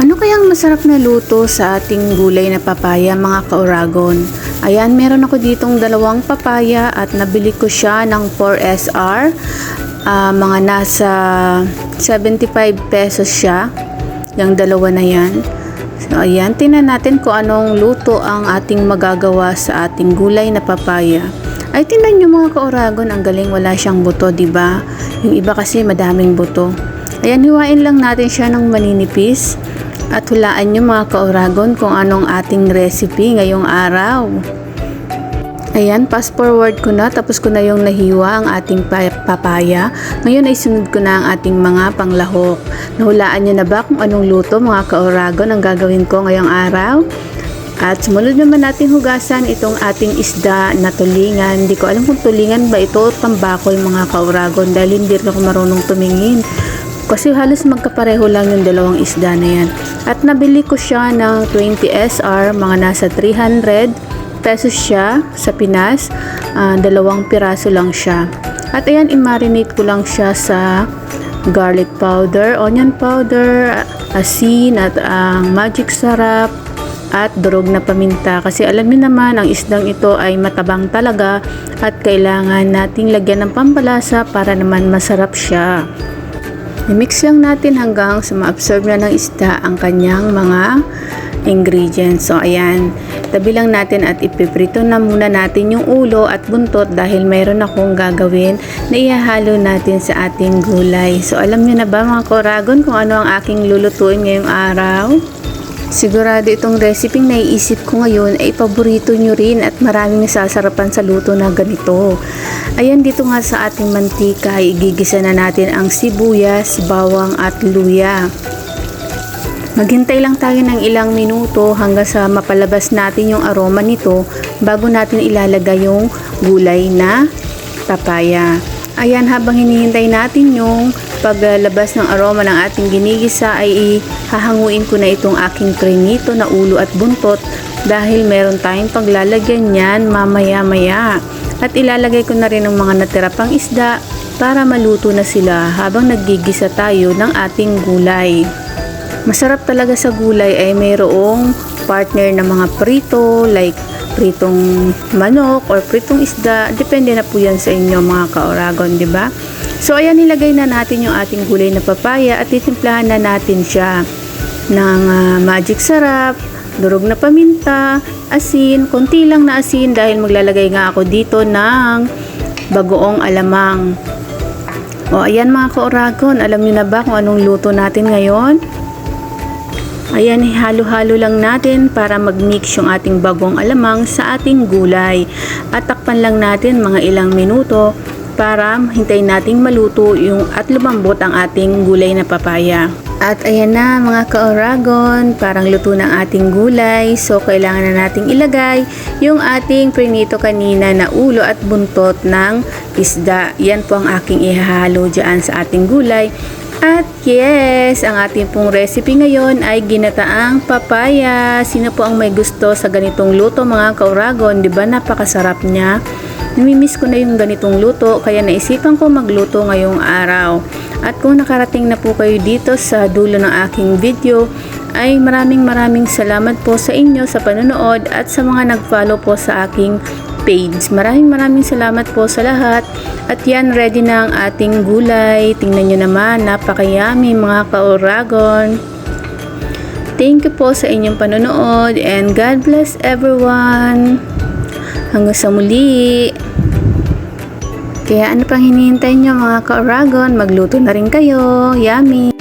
Ano kayang masarap na luto sa ating gulay na papaya mga kauragon? Ayan, meron ako ditong dalawang papaya at nabili ko siya ng 4SR. Ah, mga nasa 75 pesos siya. Yung dalawa na yan. So, ayan, tingnan natin kung anong luto ang ating magagawa sa ating gulay na papaya. Ay, tingnan nyo mga kauragon, ang galing wala siyang buto, ba? Yung iba kasi madaming buto. Ayan, hiwain lang natin siya ng maninipis. At hulaan nyo mga kauragon kung anong ating recipe ngayong araw. Ayan, fast forward ko na, tapos ko na yung nahiwa ang ating pa- papaya. Ngayon ay sunod ko na ang ating mga panglahok. Nahulaan nyo na ba kung anong luto mga kauragon ang gagawin ko ngayong araw? At sumunod naman natin hugasan itong ating isda na tulingan. Hindi ko alam kung tulingan ba ito o tambakol mga kauragon dahil hindi ako marunong tumingin. Kasi halos magkapareho lang yung dalawang isda na yan. At nabili ko siya ng 20 SR, mga nasa 300 pesos siya sa Pinas. Ah, dalawang piraso lang siya. At ayan, i-marinate ko lang siya sa garlic powder, onion powder, asin at ang magic sarap at durog na paminta kasi alam niyo naman ang isdang ito ay matabang talaga at kailangan nating lagyan ng pampalasa para naman masarap siya. I-mix lang natin hanggang sa ma-absorb na ng isda ang kanyang mga ingredients. So, ayan. Tabi lang natin at ipiprito na muna natin yung ulo at buntot dahil mayroon akong gagawin na ihahalo natin sa ating gulay. So, alam nyo na ba mga koragon kung ano ang aking lulutuin ngayong araw? Sigurado itong recipe na naiisip ko ngayon ay paborito nyo rin at maraming nasasarapan sa luto na ganito. Ayan dito nga sa ating mantika, igigisa na natin ang sibuyas, bawang at luya. Maghintay lang tayo ng ilang minuto hanggang sa mapalabas natin yung aroma nito bago natin ilalagay yung gulay na papaya. Ayan, habang hinihintay natin yung paglabas ng aroma ng ating ginigisa ay hahanguin ko na itong aking prenito na ulo at buntot dahil meron tayong paglalagyan yan mamaya-maya. At ilalagay ko na rin ang mga natira pang isda para maluto na sila habang naggigisa tayo ng ating gulay. Masarap talaga sa gulay ay mayroong partner na mga prito like pritong manok or pritong isda. Depende na po yan sa inyo mga kaoragon, di ba? So ayan, nilagay na natin yung ating gulay na papaya at titimplahan na natin siya ng ah, magic sarap, durog na paminta, asin, konti lang na asin dahil maglalagay nga ako dito ng bagoong alamang. O ayan mga kaoragon, alam niyo na ba kung anong luto natin ngayon? Ayan, halo-halo lang natin para mag-mix yung ating bagong alamang sa ating gulay. At takpan lang natin mga ilang minuto para hintayin nating maluto yung at lumambot ang ating gulay na papaya. At ayan na mga ka-oragon, parang luto ng ating gulay. So kailangan na nating ilagay yung ating prinito kanina na ulo at buntot ng isda. Yan po ang aking ihahalo dyan sa ating gulay. At yes, ang ating pong recipe ngayon ay ginataang papaya. Sino po ang may gusto sa ganitong luto mga kauragon? Di ba napakasarap niya? Namimiss ko na yung ganitong luto kaya naisipan ko magluto ngayong araw. At kung nakarating na po kayo dito sa dulo ng aking video, ay maraming maraming salamat po sa inyo sa panonood at sa mga nag-follow po sa aking page. Maraming maraming salamat po sa lahat. At yan, ready na ang ating gulay. Tingnan nyo naman, napakayami mga ka-oragon. Thank you po sa inyong panonood and God bless everyone. Hanggang sa muli. Kaya ano pang hinihintay nyo mga ka-oragon, magluto na rin kayo. Yummy!